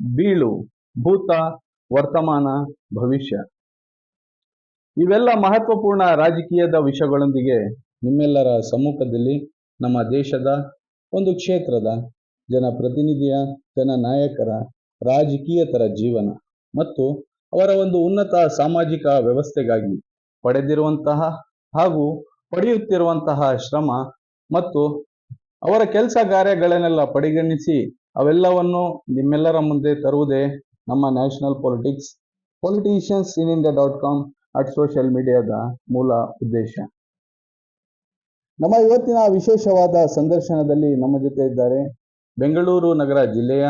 ಬೀಳು, ಭೂತ, ವರ್ತಮಾನ, ಭವಿಷ್ಯ. ಇವೆಲ್ಲ ಮಹತ್ವಪೂರ್ಣ ರಾಜಕೀಯದ ವಿಷಯಗಳೊಂದಿಗೆ ನಿಮ್ಮೆಲ್ಲರ ಸಮ್ಮುಖದಲ್ಲಿ ನಮ್ಮ ದೇಶದ ಒಂದು ಕ್ಷೇತ್ರದ ಜನಪ್ರತಿನಿಧಿಯ, ಜನನಾಯಕರ ರಾಜಕೀಯತರ ಜೀವನ ಮತ್ತು ಅವರ ಒಂದು ಉನ್ನತ ಸಾಮಾಜಿಕ ವ್ಯವಸ್ಥೆಗಾಗಿ ಪಡೆದಿರುವಂತಹ ಹಾಗೂ ಪಡೆಯುತ್ತಿರುವಂತಹ ಶ್ರಮ ಮತ್ತು ಅವರ ಕೆಲಸ ಕಾರ್ಯಗಳನ್ನೆಲ್ಲ ಪರಿಗಣಿಸಿ ಅವೆಲ್ಲವನ್ನು ನಿಮ್ಮೆಲ್ಲರ ಮುಂದೆ ತರುವುದೇ ನಮ್ಮ national politics, politicians in India dot com at social ಮೀಡಿಯಾದ ಮೂಲ ಉದ್ದೇಶ. ನಮ್ಮ ಇವತ್ತಿನ ವಿಶೇಷವಾದ ಸಂದರ್ಶನದಲ್ಲಿ ನಮ್ಮ ಜೊತೆ ಇದ್ದಾರೆ ಬೆಂಗಳೂರು ನಗರ ಜಿಲ್ಲೆಯ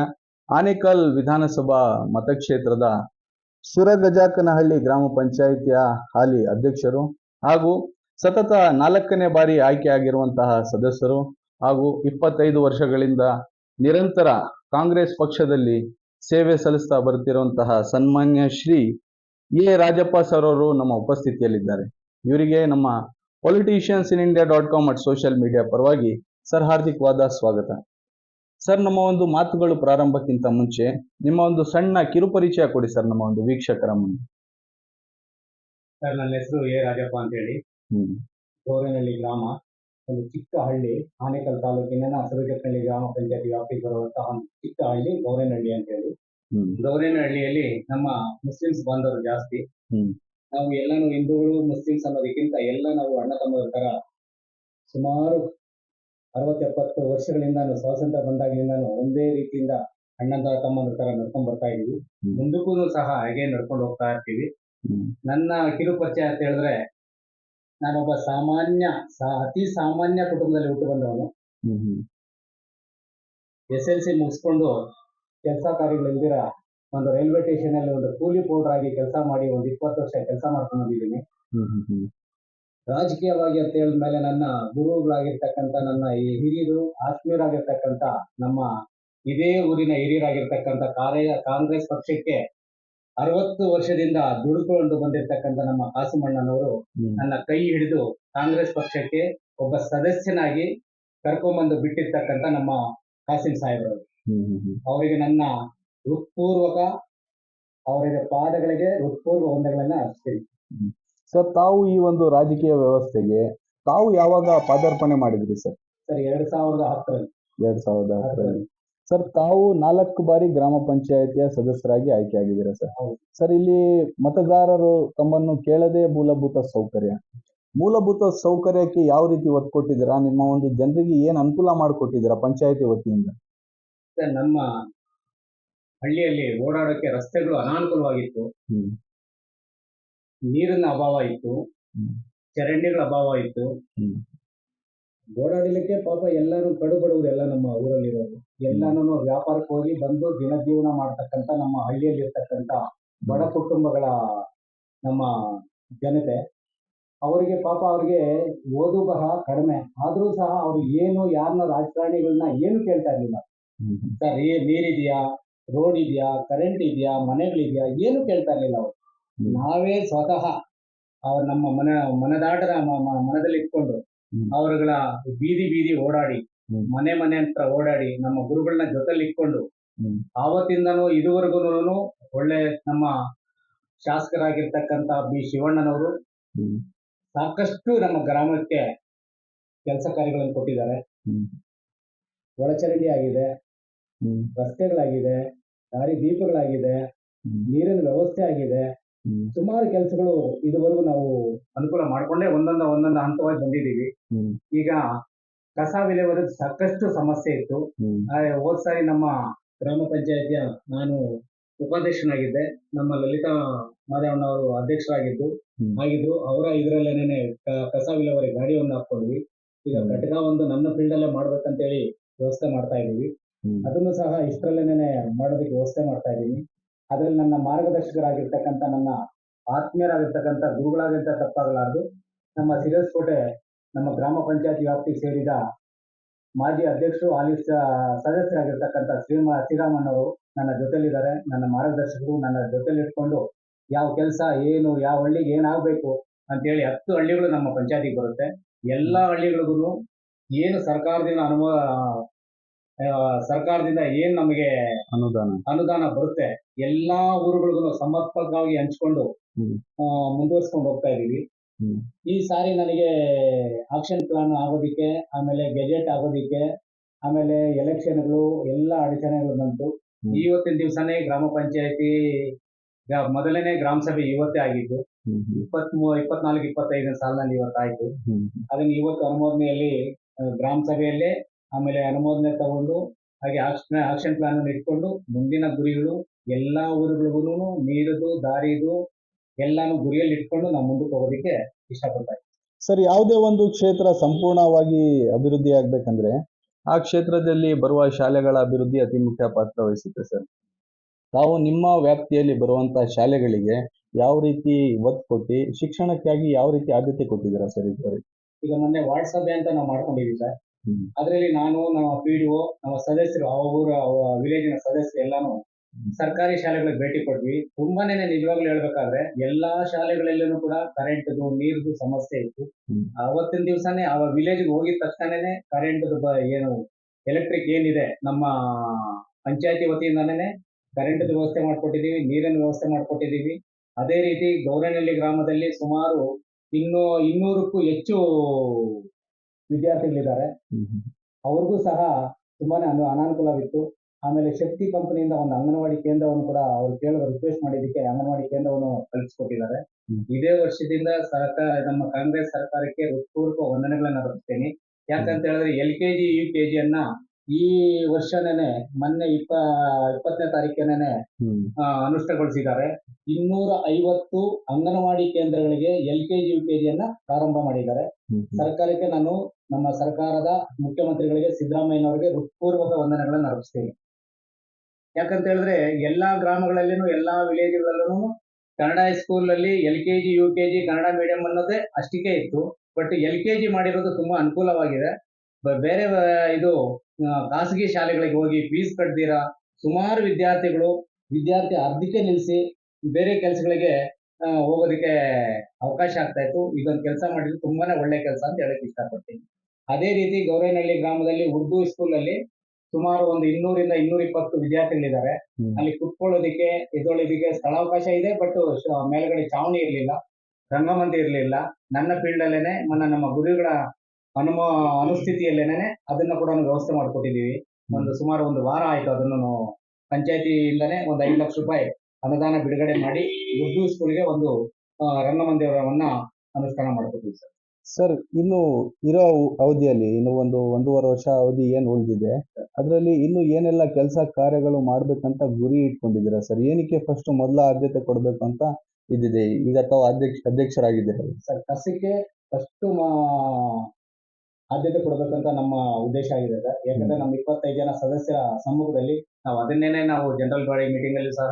ಆನೇಕಲ್ ವಿಧಾನಸಭಾ ಮತಕ್ಷೇತ್ರದ ಸುರಗಜಾಕನಹಳ್ಳಿ ಗ್ರಾಮ ಪಂಚಾಯಿತಿಯ ಹಾಲಿ ಅಧ್ಯಕ್ಷರು ಹಾಗೂ ಸತತ ನಾಲ್ಕನೇ ಬಾರಿ ಆಯ್ಕೆಯಾಗಿರುವಂತಹ ಸದಸ್ಯರು ಹಾಗೂ ಇಪ್ಪತ್ತೈದು ವರ್ಷಗಳಿಂದ ನಿರಂತರ ಕಾಂಗ್ರೆಸ್ ಪಕ್ಷದಲ್ಲಿ ಸೇವೆ ಸಲ್ಲಿಸ್ತಾ ಬರ್ತಿರುವಂತಹ ಸನ್ಮಾನ್ಯ ಶ್ರೀ ಎ. ರಾಜಪ್ಪ ಸರ್ ಅವರು ನಮ್ಮ ಉಪಸ್ಥಿತಿಯಲ್ಲಿದ್ದಾರೆ. ಇವರಿಗೆ ನಮ್ಮ politicians in India dot com at social media ಪರವಾಗಿ ಸರ್ ಹಾರ್ದಿಕವಾದ ಸ್ವಾಗತ. ಸರ್ ನಮ್ಮ ಒಂದು ಮಾತುಗಳು ಪ್ರಾರಂಭಕ್ಕಿಂತ ಮುಂಚೆ ನಿಮ್ಮ ಒಂದು ಸಣ್ಣ ಕಿರುಪರಿಚಯ ಕೊಡಿ ಸರ್ ನಮ್ಮ ಒಂದು ವೀಕ್ಷಕರ ಮುಂದೆ. ಸರ್ ನನ್ನ ಹೆಸರು ಎ. ರಾಜಪ್ಪ ಅಂತ ಹೇಳಿ ಹ್ಮ್. ಗೌರನಹಳ್ಳಿ ಗ್ರಾಮ. ಒಂದು ಚಿಕ್ಕ ಹಳ್ಳಿ ಆನೇಕಲ್ ತಾಲೂಕಿನ ಸುರಜಕನಹಳ್ಳಿ ಗ್ರಾಮ ಪಂಚಾಯತಿ ವ್ಯಾಪ್ತಿಗೆ ಬರುವಂತಹ ಒಂದು ಚಿಕ್ಕ ಹಳ್ಳಿ ಗೌರೇನಹಳ್ಳಿ ಅಂತ ಹೇಳಿ ಗೌರೇನಹಳ್ಳಿಯಲ್ಲಿ ನಮ್ಮ ಮುಸ್ಲಿಮ್ಸ್ ಬಾಂಧವರು ಜಾಸ್ತಿ. ನಾವು ಎಲ್ಲಾನು ಹಿಂದೂಗಳು ಮುಸ್ಲಿಮ್ಸ್ ಅನ್ನೋದಕ್ಕಿಂತ ಎಲ್ಲ ನಾವು ಅಣ್ಣ ತಮ್ಮದ ತರ ಸುಮಾರು ಅರವತ್ತೆಪ್ಪತ್ತು ವರ್ಷಗಳಿಂದ ಸ್ವಾತಂತ್ರ್ಯ ಬಂದಾಗಿಂದ ಒಂದೇ ರೀತಿಯಿಂದ ಅಣ್ಣನ ತಮ್ಮನ ತರ ನಡ್ಕೊಂಡ್ ಬರ್ತಾ ಇದೀವಿ. ಮುಂದಕ್ಕೂ ಸಹ ಹಾಗೆ ನಡ್ಕೊಂಡು ಹೋಗ್ತಾ ಇರ್ತೀವಿ. ನನ್ನ ಕಿರು ಪರಿಚಯ ಅಂತ ಹೇಳಿದ್ರೆ ನಾನೊಬ್ಬ ಸಾಮಾನ್ಯ ಅತಿ ಸಾಮಾನ್ಯ ಕುಟುಂಬದಲ್ಲಿ ಹುಟ್ಟು ಬಂದವನು ಎಸ್ ಎಲ್ ಸಿ ಮುಗಿಸ್ಕೊಂಡು ಕೆಲಸ ಕಾರ್ಯಗಳಿಲ್ದಿರ ಒಂದು ರೈಲ್ವೆ ಸ್ಟೇಷನ್ ಅಲ್ಲಿ ಒಂದು ಕೂಲಿ ಪೌಡರ್ ಆಗಿ ಕೆಲಸ ಮಾಡಿ ಒಂದು ಇಪ್ಪತ್ತು ವರ್ಷ ಕೆಲಸ ಮಾಡ್ಕೊಂಡು ಬಂದಿದ್ದೀನಿ ರಾಜಕೀಯವಾಗಿ ಅಂತ ಹೇಳಿದ ಮೇಲೆ ನನ್ನ ಗುರುಗಳಾಗಿರ್ತಕ್ಕಂಥ ನನ್ನ ಈ ಹಿರಿಯರು ಆತ್ಮೀಯರಾಗಿರ್ತಕ್ಕಂಥ ನಮ್ಮ ಇದೇ ಊರಿನ ಹಿರಿಯರಾಗಿರ್ತಕ್ಕಂಥ ಕಾರ್ಯ ಕಾಂಗ್ರೆಸ್ ಪಕ್ಷಕ್ಕೆ ಅರವತ್ತು ವರ್ಷದಿಂದ ದುಡುಕೊಂಡು ಬಂದಿರತಕ್ಕಂತ ನಮ್ಮ ಹಾಸುಮಣ್ಣನವರು ನನ್ನ ಕೈ ಹಿಡಿದು ಕಾಂಗ್ರೆಸ್ ಪಕ್ಷಕ್ಕೆ ಒಬ್ಬ ಸದಸ್ಯನಾಗಿ ಕರ್ಕೊಂಡ್ಬಂದು ಬಿಟ್ಟಿರ್ತಕ್ಕಂಥ ನಮ್ಮ ಕಾಸಿಂ ಸಾಹೇಬರು ಹ್ಮ್ ಹ್ಮ್ ಹ್ಮ್. ಅವರಿಗೆ ನನ್ನ ಹೃತ್ಪೂರ್ವಕ ಅವರಿಗೆ ಪಾದಗಳಿಗೆ ಹೃತ್ಪೂರ್ವ ವಂದನೆಗಳನ್ನ ಅರ್ಪಿಸ್ತೀನಿ. ಸರ್ ತಾವು ಈ ಒಂದು ರಾಜಕೀಯ ವ್ಯವಸ್ಥೆಗೆ ತಾವು ಯಾವಾಗ ಪಾದಾರ್ಪಣೆ ಮಾಡಿದ್ರಿ ಸರ್? ಸರ್ ಎರಡ್ ಸಾವಿರದ ಹತ್ತರಲ್ಲಿ. ಎರಡ್ ಸಾವಿರದ ಹತ್ತರಲ್ಲಿ. ಸರ್ ತಾವು ನಾಲ್ಕು ಬಾರಿ ಗ್ರಾಮ ಪಂಚಾಯತಿಯ ಸದಸ್ಯರಾಗಿ ಆಯ್ಕೆಯಾಗಿದ್ದೀರಾ ಸರ್ ಸರ್ ಇಲ್ಲಿ ಮತದಾರರು ತಮ್ಮನ್ನು ಕೇಳದೆ ಮೂಲಭೂತ ಸೌಕರ್ಯ. ಮೂಲಭೂತ ಸೌಕರ್ಯಕ್ಕೆ ಯಾವ ರೀತಿ ಒತ್ತು ಕೊಟ್ಟಿದ್ದೀರಾ? ನಿಮ್ಮ ಒಂದು ಜನರಿಗೆ ಏನ್ ಅನುಕೂಲ ಮಾಡಿಕೊಟ್ಟಿದ್ದೀರಾ ಪಂಚಾಯತಿ ವತಿಯಿಂದ? ಸರ್ ನಮ್ಮ ಹಳ್ಳಿಯಲ್ಲಿ ಓಡಾಡೋಕೆ ರಸ್ತೆಗಳು ಅನಾನುಕೂಲವಾಗಿತ್ತು. ಹ್ಮ್. ನೀರಿನ ಅಭಾವ ಇತ್ತು. ಚರಂಡಿಗಳ ಅಭಾವ ಇತ್ತು. ಓಡಾಡಲಿಕ್ಕೆ ಪಾಪ ಎಲ್ಲಾನು ಕಡು ಬಡವರು ಎಲ್ಲ ನಮ್ಮ ಊರಲ್ಲಿರೋರು. ಎಲ್ಲಾನು ವ್ಯಾಪಾರಕ್ಕೆ ಹೋಗಿ ಬಂದು ದಿನ ಜೀವನ ಮಾಡ್ತಕ್ಕಂಥ ನಮ್ಮ ಹಳ್ಳಿಯಲ್ಲಿ ಇರ್ತಕ್ಕಂಥ ಬಡ ಕುಟುಂಬಗಳ ನಮ್ಮ ಜನತೆ ಅವರಿಗೆ ಪಾಪ ಅವರಿಗೆ ಓದು ಬರಹ ಕಡಿಮೆ. ಆದ್ರೂ ಸಹ ಅವ್ರು ಏನು ಯಾರನ್ನ ರಾಜಕಾರಣಿಗಳನ್ನ ಏನು ಕೇಳ್ತಾ ಇರ್ಲಿಲ್ಲ. ಸರ್ ಏ ನೀರಿದೆಯಾ? ರೋಡ್ ಇದೆಯಾ? ಕರೆಂಟ್ ಇದೆಯಾ? ಮನೆಗಳಿದೆಯಾ? ಏನು ಕೇಳ್ತಾ ಇರ್ಲಿಲ್ಲ ಅವರು. ನಾವೇ ಸ್ವತಃ ಅವ್ರ ನಮ್ಮ ಮನ ಮನದಾಟದ ಮನದಲ್ಲಿ ಇಟ್ಕೊಂಡು. ಅವರುಗಳ ಬೀದಿ ಬೀದಿ ಓಡಾಡಿ ಮನೆ ಮನೆ ಅಂತ ಓಡಾಡಿ ನಮ್ಮ ಗುರುಗಳನ್ನ ಜೊತೆಲಿ ಇಟ್ಕೊಂಡು ಆವತ್ತಿಂದನು ಇದುವರೆಗೂ ಒಳ್ಳೆ ನಮ್ಮ ಶಾಸಕರಾಗಿರ್ತಕ್ಕಂಥ ಬಿ ಶಿವಣ್ಣನವರು ಸಾಕಷ್ಟು ನಮ್ಮ ಗ್ರಾಮಕ್ಕೆ ಕೆಲಸ ಕಾರ್ಯಗಳನ್ನು ಕೊಟ್ಟಿದ್ದಾರೆ. ಒಳಚರಂಡಿ ಆಗಿದೆ ರಸ್ತೆಗಳಾಗಿದೆ ದಾರಿ ದೀಪಗಳಾಗಿದೆ ನೀರಿನ ವ್ಯವಸ್ಥೆ ಆಗಿದೆ. ಸುಮಾರು ಕೆಲಸಗಳು ಇದುವರೆಗೂ ನಾವು ಅನುಕೂಲ ಮಾಡಿಕೊಂಡೇ ಒಂದೊಂದ ಒಂದೊಂದು ಹಂತವಾಗಿ ಬಂದಿದ್ದೀವಿ. ಈಗ ಕಸ ವಿಲೇವಾರಿ ಸಾಕಷ್ಟು ಸಮಸ್ಯೆ ಇತ್ತು. ಹೋದ್ ಸಾರಿ ನಮ್ಮ ಗ್ರಾಮ ಪಂಚಾಯತಿಯ ನಾನು ಉಪಾಧ್ಯಕ್ಷನಾಗಿದ್ದೆ. ನಮ್ಮ ಲಲಿತಾ ಮಾದೇವಣ್ಣವರು ಅಧ್ಯಕ್ಷರಾಗಿದ್ದು. ಆಗಿದ್ರು ಆಗಿದ್ದು ಅವರ ಇದರಲ್ಲೇನೆ ಕಸ ವಿಲೇವಾರಿ ಗಾಡಿಯನ್ನು ಹಾಕೊಂಡ್ವಿ ಈಗ. ಘಟಕ ಒಂದು ನನ್ನ ಫೀಲ್ಡ್ ಅಲ್ಲೇ ಮಾಡ್ಬೇಕಂತೇಳಿ ವ್ಯವಸ್ಥೆ ಮಾಡ್ತಾ ಇದೀವಿ. ಅದನ್ನು ಸಹ ಇಷ್ಟರಲ್ಲೇನೆ ಮಾಡೋದಕ್ಕೆ ವ್ಯವಸ್ಥೆ ಮಾಡ್ತಾ ಇದ್ದೀನಿ. ಅದರಲ್ಲಿ ನನ್ನ ಮಾರ್ಗದರ್ಶಕರಾಗಿರ್ತಕ್ಕಂಥ ನನ್ನ ಆತ್ಮೀಯರಾಗಿರ್ತಕ್ಕಂಥ ಗುರುಗಳಾಗಿರ್ತ ತಪ್ಪಾಗಲಾರದು. ನಮ್ಮ ಸಿರಸ್ಕೋಟೆ ನಮ್ಮ ಗ್ರಾಮ ಪಂಚಾಯತಿ ವ್ಯಾಪ್ತಿಗೆ ಸೇರಿದ ಮಾಜಿ ಅಧ್ಯಕ್ಷರು ಹಾಲಿ ಸದಸ್ಯರಾಗಿರ್ತಕ್ಕಂಥ ಶ್ರೀಮ ಶ್ರೀರಾಮಣ್ಣವರು ನನ್ನ ಜೊತೆಲಿದ್ದಾರೆ ನನ್ನ ಮಾರ್ಗದರ್ಶಕರು ನನ್ನ ಜೊತೆಲಿಟ್ಕೊಂಡು ಯಾವ ಕೆಲಸ ಏನು ಯಾವ ಹಳ್ಳಿಗೆ ಏನಾಗಬೇಕು ಅಂತೇಳಿ ಹತ್ತು ಹಳ್ಳಿಗಳು ನಮ್ಮ ಪಂಚಾಯತಿಗೆ ಬರುತ್ತೆ ಎಲ್ಲ ಹಳ್ಳಿಗಳಿಗೂ ಏನು ಸರ್ಕಾರದಿಂದ ಅನುಮ ಸರ್ಕಾರದಿಂದ ಏನು ನಮಗೆ ಅನುದಾನ ಅನುದಾನ ಬರುತ್ತೆ ಎಲ್ಲಾ ಊರುಗಳಿಗೂ ಸಮರ್ಪಕವಾಗಿ ಹಂಚ್ಕೊಂಡು. ಮುಂದುವರ್ಸ್ಕೊಂಡು ಹೋಗ್ತಾ ಇದೀವಿ ಹ್ಮ್. ಈ ಸಾರಿ ನನಗೆ ಆಕ್ಷನ್ ಪ್ಲಾನ್ ಆಗೋದಿಕ್ಕೆ ಆಮೇಲೆ ಗೆಜೆಟ್ ಆಗೋದಿಕ್ಕೆ ಆಮೇಲೆ ಎಲೆಕ್ಷನ್ಗಳು ಎಲ್ಲ ಅಡಚಣೆಗಳು ಬಂತು. ಇವತ್ತಿನ ದಿವಸನೇ ಗ್ರಾಮ ಪಂಚಾಯತಿ ಮೊದಲನೇ ಗ್ರಾಮ ಸಭೆ ಇವತ್ತೇ ಆಗಿದ್ದು. ಇಪ್ಪತ್ತ್ ಇಪ್ಪತ್ನಾಲ್ಕು ಇಪ್ಪತ್ತೈದನೇ ಸಾಲಿನಲ್ಲಿ ಇವತ್ತಾಯ್ತು ಅದನ್ನ ಇವತ್ತು ಅನುಮೋದನೆಯಲ್ಲಿ ಗ್ರಾಮ ಸಭೆಯಲ್ಲೇ ಆಮೇಲೆ ಅನುಮೋದನೆ ತಗೊಂಡು ಹಾಗೆ ಆಕ್ಷನ್ ಆಕ್ಷನ್ ಪ್ಲಾನ್ ಅನ್ನು ಇಟ್ಕೊಂಡು ಮುಂದಿನ ಗುರಿಗಳು ಎಲ್ಲಾ ಊರುಗಳಿಗೂ ನೀರದು ದಾರಿದು ಎಲ್ಲಾನು ಗುರಿಯಲ್ಲಿ ಇಟ್ಕೊಂಡು ನಾವು ಮುಂದಕ್ಕೆ ಹೋಗೋದಕ್ಕೆ ಇಷ್ಟಪಡ್ತಾ ಇದ್ದೀನಿ. ಸರ್ ಯಾವುದೇ ಒಂದು ಕ್ಷೇತ್ರ ಸಂಪೂರ್ಣವಾಗಿ ಅಭಿವೃದ್ಧಿ ಆಗ್ಬೇಕಂದ್ರೆ ಆ ಕ್ಷೇತ್ರದಲ್ಲಿ ಬರುವ ಶಾಲೆಗಳ ಅಭಿವೃದ್ಧಿ ಅತಿ ಮುಖ್ಯ ಪಾತ್ರ ವಹಿಸುತ್ತೆ ಸರ್ ತಾವು ನಿಮ್ಮ ವ್ಯಾಪ್ತಿಯಲ್ಲಿ ಬರುವಂತಹ ಶಾಲೆಗಳಿಗೆ ಯಾವ ರೀತಿ ಒತ್ತು ಕೊಟ್ಟು ಶಿಕ್ಷಣಕ್ಕಾಗಿ ಯಾವ ರೀತಿ ಆದ್ಯತೆ ಕೊಟ್ಟಿದ್ದೀರಾ ಸರ್ ಇದುವರೆಗೆ ಈಗ ಮೊನ್ನೆ ವಾರ್ಡ್ ಸಭೆ ಅಂತ ನಾವು ಮಾಡ್ಕೊಂಡಿದ್ದೀವಿ ಸರ್ ಹ್ಮ್. ಅದರಲ್ಲಿ ನಾನು ನಮ್ಮ ಪಿ ಡಿ ನಮ್ಮ ಸದಸ್ಯರು ಅವರ ಊರ ವಿಲೇಜಿನ ಸದಸ್ಯರು ಎಲ್ಲಾನು. ಸರ್ಕಾರಿ ಶಾಲೆಗಳಿಗೆ ಭೇಟಿ ಕೊಟ್ವಿ. ತುಂಬಾನೇ ನಿಜವಾಗ್ಲೂ ಹೇಳ್ಬೇಕಾದ್ರೆ ಎಲ್ಲಾ ಶಾಲೆಗಳಲ್ಲೂ ಕೂಡ ಕರೆಂಟ್ದು ನೀರ್ದು ಸಮಸ್ಯೆ ಇತ್ತು. ಅವತ್ತಿನ ದಿವಸನೇ ಆ ವಿಲೇಜ್ಗೆ ಹೋಗಿದ ತಕ್ಷಣನೇ ಕರೆಂಟ್ ಏನು ಎಲೆಕ್ಟ್ರಿಕ್ ಏನಿದೆ ನಮ್ಮ ಪಂಚಾಯತಿ ವತಿಯಿಂದಾನೇ ಕರೆಂಟ್ ವ್ಯವಸ್ಥೆ ಮಾಡ್ಕೊಟ್ಟಿದೀವಿ ನೀರಿನ ವ್ಯವಸ್ಥೆ ಮಾಡ್ಕೊಟ್ಟಿದೀವಿ. ಅದೇ ರೀತಿ ಗೌರನಹಳ್ಳಿ ಗ್ರಾಮದಲ್ಲಿ ಸುಮಾರು ಇನ್ನು ಇನ್ನೂರಕ್ಕೂ ಹೆಚ್ಚು ವಿದ್ಯಾರ್ಥಿಗಳಿದ್ದಾರೆ. ಅವ್ರಿಗೂ ಸಹ ತುಂಬಾನೇ ಅನು ಅನಾನುಕೂಲವಿತ್ತು. ಆಮೇಲೆ ಶಕ್ತಿ ಕಂಪನಿಯಿಂದ ಒಂದು ಅಂಗನವಾಡಿ ಕೇಂದ್ರವನ್ನು ಕೂಡ ಅವ್ರು ಕೇಳೋ ರಿಕ್ವೆಸ್ಟ್ ಮಾಡಿದ್ದಕ್ಕೆ ಅಂಗನವಾಡಿ ಕೇಂದ್ರವನ್ನು ಕಲ್ಪಿಸ್ಕೊಟ್ಟಿದ್ದಾರೆ. ಇದೇ ವರ್ಷದಿಂದ ಸರ್ಕಾರ ನಮ್ಮ ಕಾಂಗ್ರೆಸ್ ಸರ್ಕಾರಕ್ಕೆ ಹೃತ್ಪೂರ್ವಕ ವಂದನೆಗಳನ್ನ ಅರ್ಪಿಸ್ತೇನೆ. ಯಾಕಂತ ಹೇಳಿದ್ರೆ L K G U K ಜಿಯನ್ನ ಈ ವರ್ಷನೇ ಮೊನ್ನೆ ಇಪ್ಪ ಇಪ್ಪತ್ತನೇ ತಾರೀಕಿನೇ ಅನುಷ್ಠಾನಗೊಳಿಸಿದ್ದಾರೆ. ಇನ್ನೂರ ಐವತ್ತು ಅಂಗನವಾಡಿ ಕೇಂದ್ರಗಳಿಗೆ L K G U K ಜಿಯನ್ನ ಪ್ರಾರಂಭ ಮಾಡಿದ್ದಾರೆ. ಸರ್ಕಾರಕ್ಕೆ ನಾನು ನಮ್ಮ ಸರ್ಕಾರದ ಮುಖ್ಯಮಂತ್ರಿಗಳಿಗೆ ಸಿದ್ದರಾಮಯ್ಯನವರಿಗೆ ಹೃತ್ಪೂರ್ವಕ ವಂದನೆಗಳನ್ನು ಅರ್ಪಿಸ್ತೀನಿ. ಯಾಕಂತ ಹೇಳಿದ್ರೆ ಎಲ್ಲಾ ಗ್ರಾಮಗಳಲ್ಲಿನೂ, ಎಲ್ಲಾ ವಿಲೇಜ್ಗಳಲ್ಲೂ ಕನ್ನಡ ಸ್ಕೂಲ್ ಅಲ್ಲಿ L K G, U K G Kannada medium ಅನ್ನೋದೇ ಅಷ್ಟಕ್ಕೆ ಇತ್ತು. ಬಟ್ ಎಲ್ ಕೆ ಜಿ ಮಾಡಿರೋದು ತುಂಬಾ ಅನುಕೂಲವಾಗಿದೆ. ಬೇರೆ ಇದು ಖಾಸಗಿ ಶಾಲೆಗಳಿಗೆ ಹೋಗಿ ಫೀಸ್ ಕಟ್ಟದಿರ ಸುಮಾರು ವಿದ್ಯಾರ್ಥಿಗಳು ವಿದ್ಯಾರ್ಥಿ ಅರ್ಧಕ್ಕೆ ನಿಲ್ಲಿಸಿ ಬೇರೆ ಕೆಲಸಗಳಿಗೆ ಹೋಗೋದಕ್ಕೆ ಅವಕಾಶ ಆಗ್ತಾ ಇತ್ತು. ಇದೊಂದು ಕೆಲಸ ಮಾಡಿದ್ರೆ ತುಂಬಾನೇ ಒಳ್ಳೆ ಕೆಲಸ ಅಂತ ಹೇಳಕ್ ಇಷ್ಟಪಡ್ತೀನಿ. ಅದೇ ರೀತಿ ಗೌರೇನಹಳ್ಳಿ ಗ್ರಾಮದಲ್ಲಿ ಉರ್ದು ಸ್ಕೂಲ್ ಅಲ್ಲಿ ಸುಮಾರು ಒಂದು ಇನ್ನೂರಿಂದ ಇನ್ನೂರ ಇಪ್ಪತ್ತು ವಿದ್ಯಾರ್ಥಿಗಳಿದ್ದಾರೆ. ಅಲ್ಲಿ ಕುತ್ಕೊಳ್ಳೋದಿಕ್ಕೆ ಎದ್ದೊಳ್ಳೋದಿಕ್ಕೆ ಸ್ಥಳಾವಕಾಶ ಇದೆ ಬಟ್ ಮೇಲ್ಗಡೆ ಚಾವಣಿ ಇರಲಿಲ್ಲ ರಂಗಮಂದಿ ಇರಲಿಲ್ಲ. ನನ್ನ ಫೀಲ್ಡ್ ಅಲ್ಲೇನೆ ನನ್ನ ನಮ್ಮ ಗುರುಗಳ ಅನುಮ ಅನುಸ್ಥಿತಿಯಲ್ಲೇನೆ ಅದನ್ನ ಕೂಡ ವ್ಯವಸ್ಥೆ ಮಾಡಿಕೊಟ್ಟಿದ್ದೀವಿ. ಒಂದು ಸುಮಾರು ಒಂದು ವಾರ ಆಯ್ತು ಅದನ್ನು ಪಂಚಾಯತಿಯಿಂದನೇ ಒಂದು ಐದು ಲಕ್ಷ ರೂಪಾಯಿ ಅನುದಾನ ಬಿಡುಗಡೆ ಮಾಡಿ ಉರ್ದು ಸ್ಕೂಲ್ಗೆ ಒಂದು ರಂಗಮಂದಿರವನ್ನ ಅನುಷ್ಠಾನ ಮಾಡ್ಕೊತೀವಿ ಸರ್. ಸರ್ ಇನ್ನು ಇರೋ ಅವಧಿಯಲ್ಲಿ ಇನ್ನು ಒಂದು ಒಂದೂವರೆ ವರ್ಷ ಅವಧಿ ಏನು ಉಳಿದಿದೆ ಅದರಲ್ಲಿ ಇನ್ನು ಏನೆಲ್ಲ ಕೆಲಸ ಕಾರ್ಯಗಳು ಮಾಡಬೇಕಂತ ಗುರಿ ಇಟ್ಕೊಂಡಿದ್ದೀರಾ ಸರ್? ಏನಕ್ಕೆ ಫಸ್ಟ್ ಮೊದಲ ಆದ್ಯತೆ ಕೊಡಬೇಕು ಅಂತ ಇದ್ದಿದೆ ಈಗ ತಾವು ಅಧ್ಯಕ್ಷ ಅಧ್ಯಕ್ಷರಾಗಿದ್ದೀರಾ? ಸರ್ ಕಸಕ್ಕೆ ಫಸ್ಟ್ ಆದ್ಯತೆ ಕೊಡಬೇಕಂತ ನಮ್ಮ ಉದ್ದೇಶ ಆಗಿದೆ ಸರ್. ಯಾಕಂದ್ರೆ ನಮ್ಮ ಇಪ್ಪತ್ತೈದು ಜನ ಸದಸ್ಯರ ಸಮ್ಮುಖದಲ್ಲಿ ನಾವು ಅದನ್ನೇನೆ ನಾವು ಜನರಲ್ ಬಾಡಿ ಮೀಟಿಂಗ್ ಅಲ್ಲಿ ಸಹ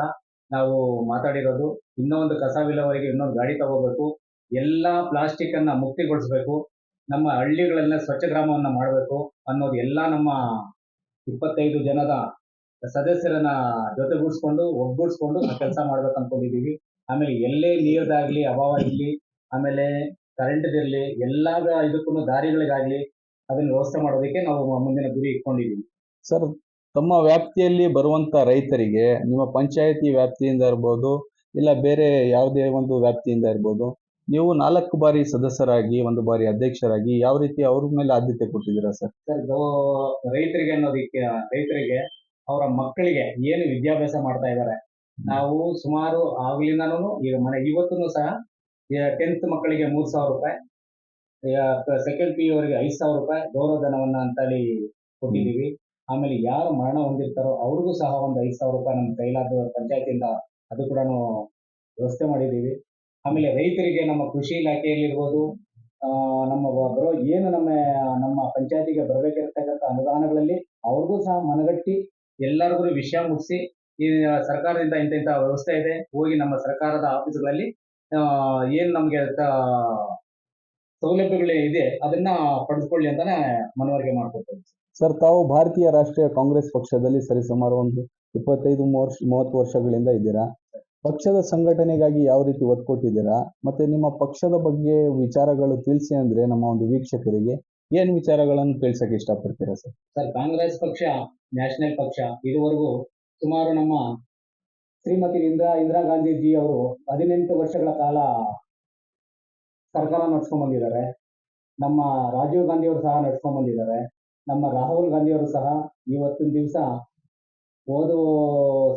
ನಾವು ಮಾತಾಡಿರೋದು ಇನ್ನೊಂದು ಕಸ ವಿಲೇವಾರಿಗೆ ಇನ್ನೊಂದು ಗಾಡಿ ತಗೋಬೇಕು ಎಲ್ಲಾ ಪ್ಲಾಸ್ಟಿಕ್ ಅನ್ನ ಮುಕ್ತಿಗೊಳಿಸಬೇಕು. ನಮ್ಮ ಹಳ್ಳಿಗಳನ್ನ ಸ್ವಚ್ಛ ಗ್ರಾಮವನ್ನ ಮಾಡಬೇಕು ಅನ್ನೋದು ಎಲ್ಲ ನಮ್ಮ ಇಪ್ಪತ್ತೈದು ಜನದ ಸದಸ್ಯರನ್ನ ಜೊತೆಗೂಡಿಸ್ಕೊಂಡು, ಒಗ್ಗೂಡಿಸ್ಕೊಂಡು ಕೆಲಸ ಮಾಡ್ಬೇಕು ಅನ್ಕೊಂಡಿದೀವಿ. ಆಮೇಲೆ ಎಲ್ಲೇ ನೀರ್ದಾಗ್ಲಿ, ಅಭಾವ ಇರ್ಲಿ, ಆಮೇಲೆ ಕರೆಂಟ್ ಇರಲಿ ಎಲ್ಲಾ ಇದಕ್ಕೂ ದಾರಿಗಳಿಗಾಗ್ಲಿ ಅದನ್ನ ವ್ಯವಸ್ಥೆ ಮಾಡೋದಕ್ಕೆ ನಾವು ಮುಂದಿನ ಗುರಿ ಇಟ್ಕೊಂಡಿದೀವಿ. ಸರ್, ತಮ್ಮ ವ್ಯಾಪ್ತಿಯಲ್ಲಿ ಬರುವಂತ ರೈತರಿಗೆ, ನಿಮ್ಮ ಪಂಚಾಯತಿ ವ್ಯಾಪ್ತಿಯಿಂದ ಇರ್ಬೋದು, ಇಲ್ಲ ಬೇರೆ ಯಾವುದೇ ಒಂದು ವ್ಯಾಪ್ತಿಯಿಂದ ಇರ್ಬೋದು ನೀವು ನಾಲ್ಕು ಬಾರಿ ಸದಸ್ಯರಾಗಿ ಒಂದು ಬಾರಿ ಅಧ್ಯಕ್ಷರಾಗಿ ಯಾವ ರೀತಿ ಅವ್ರ ಮೇಲೆ ಆದ್ಯತೆ ಕೊಟ್ಟಿದ್ದೀರಾ ಸರ್? ಸರ್ ಗೋ- ರೈತರಿಗೆ ಅನ್ನೋದಕ್ಕೆ ರೈತರಿಗೆ ಅವರ ಮಕ್ಕಳಿಗೆ ಏನು ವಿದ್ಯಾಭ್ಯಾಸ ಮಾಡ್ತಾ ಇದ್ದಾರೆ. ನಾವು ಸುಮಾರು ಆಗ್ಲಿಂದನೂ ಈಗ ಮನೆ ಇವತ್ತೂ ಸಹ ಟೆಂತ್ ಮಕ್ಕಳಿಗೆ ಮೂರ್ ಸಾವಿರ ರೂಪಾಯಿ ಸೆಕೆಂಡ್ ಪಿ ಅವರಿಗೆ ಐದು ಸಾವಿರ ರೂಪಾಯಿ ಗೌರವಧನವನ್ನ ಅಂತೇಳಿ ಕೊಟ್ಟಿದ್ದೀವಿ. ಆಮೇಲೆ ಯಾರು ಮರಣ ಹೊಂದಿರ್ತಾರೋ ಅವ್ರಿಗೂ ಸಹ ಒಂದು ಐದು ಸಾವಿರ ರೂಪಾಯಿ ನಮ್ಮ ಕೈಲಾದ ಪಂಚಾಯತಿಂದ ಅದು ಕೂಡ ವ್ಯವಸ್ಥೆ ಮಾಡಿದ್ದೀವಿ. ಆಮೇಲೆ ರೈತರಿಗೆ ನಮ್ಮ ಕೃಷಿ ಇಲಾಖೆಯಲ್ಲಿರ್ಬೋದು ನಮ್ಮ ಬರೋ ಏನು ನಮ್ಮ ನಮ್ಮ ಪಂಚಾಯತಿಗೆ ಬರಬೇಕಿರ್ತಕ್ಕಂಥ ಅನುದಾನಗಳಲ್ಲಿ ಅವ್ರಿಗೂ ಸಹ ಮನಗಟ್ಟಿ ಎಲ್ಲರಿಗೂ ವಿಷಯ ಮುಗಿಸಿ, ಈ ಸರ್ಕಾರದಿಂದ ಇಂಥ ಇಂಥ ವ್ಯವಸ್ಥೆ ಇದೆ, ಹೋಗಿ ನಮ್ಮ ಸರ್ಕಾರದ ಆಫೀಸ್ಗಳಲ್ಲಿ ಏನು ನಮ್ಗೆ ಸೌಲಭ್ಯಗಳು ಇದೆ, ಅದನ್ನ ಪಡೆದುಕೊಳ್ಳಿ ಅಂತಾನೆ ಮನವರಿಕೆ ಮಾಡ್ಕೊಡ್ತೇವೆ ಸರ್, ತಾವು ಭಾರತೀಯ ರಾಷ್ಟ್ರೀಯ ಕಾಂಗ್ರೆಸ್ ಪಕ್ಷದಲ್ಲಿ ಸರಿಸುಮಾರು ಒಂದು ಇಪ್ಪತ್ತೈದು ವರ್ಷ ಮೂವತ್ತು ವರ್ಷಗಳಿಂದ ಇದ್ದೀರಾ? ಪಕ್ಷದ ಸಂಘಟನೆಗಾಗಿ ಯಾವ ರೀತಿ ಒತ್ತು ಕೊಟ್ಟಿದ್ದೀರಾ? ಮತ್ತೆ ನಿಮ್ಮ ಪಕ್ಷದ ಬಗ್ಗೆ ವಿಚಾರಗಳು ತಿಳಿಸಿ ಅಂದ್ರೆ ನಮ್ಮ ಒಂದು ವೀಕ್ಷಕರಿಗೆ ಏನ್ ವಿಚಾರಗಳನ್ನು ತಿಳಿಸಕ್ಕೆ ಇಷ್ಟಪಡ್ತೀರಾ ಸರ್? ಸರ್, ಕಾಂಗ್ರೆಸ್ ಪಕ್ಷ, ನ್ಯಾಷನಲ್ ಪಕ್ಷ, ಇದುವರೆಗೂ ಸುಮಾರು ನಮ್ಮ ಶ್ರೀಮತಿ ಇಂದಿರಾ ಇಂದಿರಾ ಗಾಂಧೀಜಿ ಅವರು ಹದಿನೆಂಟು ವರ್ಷಗಳ ಕಾಲ ಸರ್ಕಾರ ನಡ್ಸ್ಕೊಂಡ್ ಬಂದಿದ್ದಾರೆ. ನಮ್ಮ ರಾಜೀವ್ ಗಾಂಧಿ ಅವರು ಸಹ ನಡ್ಸ್ಕೊಂಡ್ ಬಂದಿದ್ದಾರೆ. ನಮ್ಮ ರಾಹುಲ್ ಗಾಂಧಿ ಅವರು ಸಹ ಇವತ್ತಿನ ದಿವಸ ಹೋದ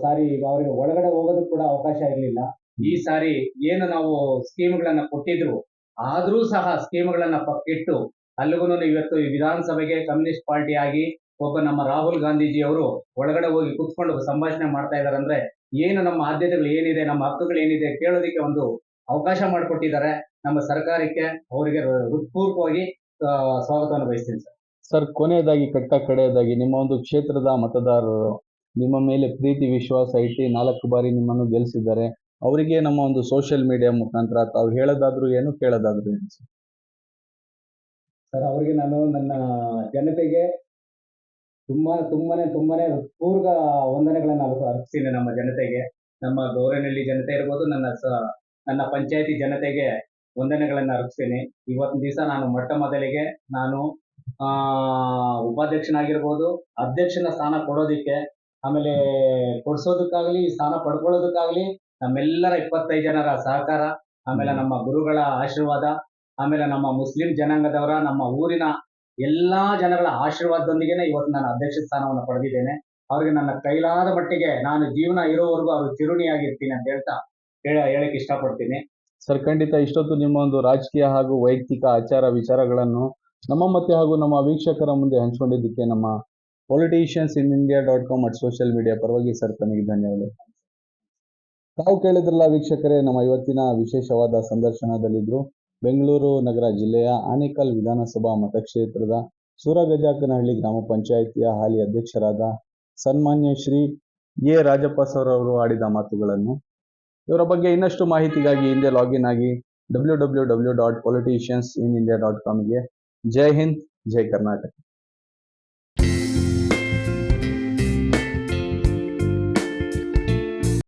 ಸಾರಿ ಅವರಿಗೆ ಒಳಗಡೆ ಹೋಗೋದಕ್ಕೆ ಕೂಡ ಅವಕಾಶ ಇರಲಿಲ್ಲ. ಈ ಸಾರಿ ಏನು ನಾವು ಸ್ಕೀಮ್ಗಳನ್ನ ಕೊಟ್ಟಿದ್ರು ಆದ್ರೂ ಸಹ ಸ್ಕೀಮ್ಗಳನ್ನ ಪಕ್ಕಿಟ್ಟು ಅಲ್ಲಿಗೂ ಇವತ್ತು ಈ ವಿಧಾನಸಭೆಗೆ ಕಮ್ಯುನಿಸ್ಟ್ ಪಾರ್ಟಿ ಆಗಿ ಒಬ್ಬ ನಮ್ಮ ರಾಹುಲ್ ಗಾಂಧೀಜಿ ಅವರು ಒಳಗಡೆ ಹೋಗಿ ಕುತ್ಕೊಂಡು ಸಂಭಾಷಣೆ ಮಾಡ್ತಾ ಇದ್ದಾರೆ ಅಂದ್ರೆ ಏನು ನಮ್ಮ ಆದ್ಯತೆಗಳು ಏನಿದೆ ನಮ್ಮ ಹಕ್ಕುಗಳು ಏನಿದೆ ಕೇಳೋದಕ್ಕೆ ಒಂದು ಅವಕಾಶ ಮಾಡಿಕೊಟ್ಟಿದ್ದಾರೆ. ನಮ್ಮ ಸರ್ಕಾರಕ್ಕೆ ಅವರಿಗೆ ಹೃತ್ಪೂರ್ವಕವಾಗಿ ಸ್ವಾಗತವನ್ನು ಬಯಸ್ತೀನಿ ಸರ್. ಸರ್ ಕೊನೆಯದಾಗಿ ಕಟ್ಟ ಕಡೆಯದಾಗಿ ನಿಮ್ಮ ಒಂದು ಕ್ಷೇತ್ರದ ಮತದಾರರು ನಿಮ್ಮ ಮೇಲೆ ಪ್ರೀತಿ, ವಿಶ್ವಾಸ ಇಟ್ಟು ನಾಲ್ಕು ಬಾರಿ ನಿಮ್ಮನ್ನು ಗೆಲ್ಸಿದ್ದಾರೆ. ಅವರಿಗೆ ನಮ್ಮ ಒಂದು ಸೋಷಿಯಲ್ ಮೀಡಿಯಾ ಮುಖಾಂತರ ತಾವು ಹೇಳೋದಾದ್ರೂ ಏನು, ಕೇಳೋದಾದ್ರು ಏನು ಸರ್? ಅವರಿಗೆ ನಾನು ನನ್ನ ಜನತೆಗೆ ತುಂಬಾ, ತುಂಬಾನೇ ತುಂಬಾನೇ ಪೂರ್ವ ವಂದನೆಗಳನ್ನ ಅರ್ಪ- ಅರ್ಪಿಸ್ತೀನಿ ನಮ್ಮ ಜನತೆಗೆ. ನಮ್ಮ ಗೌರನಹಳ್ಳಿ ಜನತೆ ಇರ್ಬೋದು, ನನ್ನ ನನ್ನ ಪಂಚಾಯತಿ ಜನತೆಗೆ ವಂದನೆಗಳನ್ನ ಅರ್ಪಿಸ್ತೀನಿ. ಇವತ್ತಿನ ದಿವಸ ನಾನು ಮೊಟ್ಟ ಮೊದಲಿಗೆ ನಾನು, ಆ, ಉಪಾಧ್ಯಕ್ಷನಾಗಿರ್ಬೋದು, ಅಧ್ಯಕ್ಷನ ಸ್ಥಾನ ಕೊಡೋದಿಕ್ಕೆ ಆಮೇಲೆ ಕೊಡ್ಸೋದಕ್ಕಾಗ್ಲಿ, ಸ್ಥಾನ ಪಡ್ಕೊಳ್ಳೋದಕ್ಕಾಗ್ಲಿ ನಮ್ಮೆಲ್ಲರ ಇಪ್ಪತ್ತೈದು ಜನರ ಸಹಕಾರ, ಆಮೇಲೆ ನಮ್ಮ ಗುರುಗಳ ಆಶೀರ್ವಾದ, ಆಮೇಲೆ ನಮ್ಮ ಮುಸ್ಲಿಂ ಜನಾಂಗದವರ, ನಮ್ಮ ಊರಿನ ಎಲ್ಲಾ ಜನಗಳ ಆಶೀರ್ವಾದದೊಂದಿಗೆ ಇವತ್ತು ನಾನು ಅಧ್ಯಕ್ಷ ಸ್ಥಾನವನ್ನು ಪಡೆದಿದ್ದೇನೆ. ಅವ್ರಿಗೆ ನನ್ನ ಕೈಲಾದ ಮಟ್ಟಿಗೆ ನಾನು ಜೀವನ ಇರೋವರೆಗೂ ಅವ್ರು ಚಿರುಣಿಯಾಗಿರ್ತೀನಿ ಅಂತ ಹೇಳ್ತಾ ಹೇಳ ಹೇಳಕ್ ಇಷ್ಟಪಡ್ತೀನಿ. ಸರ್, ಖಂಡಿತ ಇಷ್ಟೊತ್ತು ನಿಮ್ಮ ಒಂದು ರಾಜಕೀಯ ಹಾಗೂ ವೈಯಕ್ತಿಕ ಆಚಾರ ವಿಚಾರಗಳನ್ನು ನಮ್ಮ ಮತ್ತೆ ಹಾಗೂ ನಮ್ಮ ವೀಕ್ಷಕರ ಮುಂದೆ ಹಂಚಿಕೊಂಡಿದ್ದಕ್ಕೆ ನಮ್ಮ politicians in India dot com at social media ಪರವಾಗಿ ಸರ್ ತಮಗೆ ಧನ್ಯವಾದಗಳು ತಾವು ಕೇಳಿದ್ರಲ್ಲ ವೀಕ್ಷಕರೇ, ನಮ್ಮ ಇವತ್ತಿನ ವಿಶೇಷವಾದ ಸಂದರ್ಶನದಲ್ಲಿದ್ದರು ಬೆಂಗಳೂರು ನಗರ ಜಿಲ್ಲೆಯ ಆನೇಕಲ್ ವಿಧಾನಸಭಾ ಮತಕ್ಷೇತ್ರದ ಸೂರಗಜಾಕನಹಳ್ಳಿ ಗ್ರಾಮ ಪಂಚಾಯಿತಿಯ ಹಾಲಿ ಅಧ್ಯಕ್ಷರಾದ ಸನ್ಮಾನ್ಯ ಶ್ರೀ ಎ ರಾಜಪ್ಪ ಸರ್ ಅವರು ಆಡಿದ ಮಾತುಗಳನ್ನು ಇವರ ಬಗ್ಗೆ ಇನ್ನಷ್ಟು ಮಾಹಿತಿಗಾಗಿ ಹಿಂದೆ ಲಾಗಿನ್ ಆಗಿ W W W dot politicians in India dot ಕಾಮ್ಗೆ ಜೈ ಹಿಂದ್, ಜೈ ಕರ್ನಾಟಕ.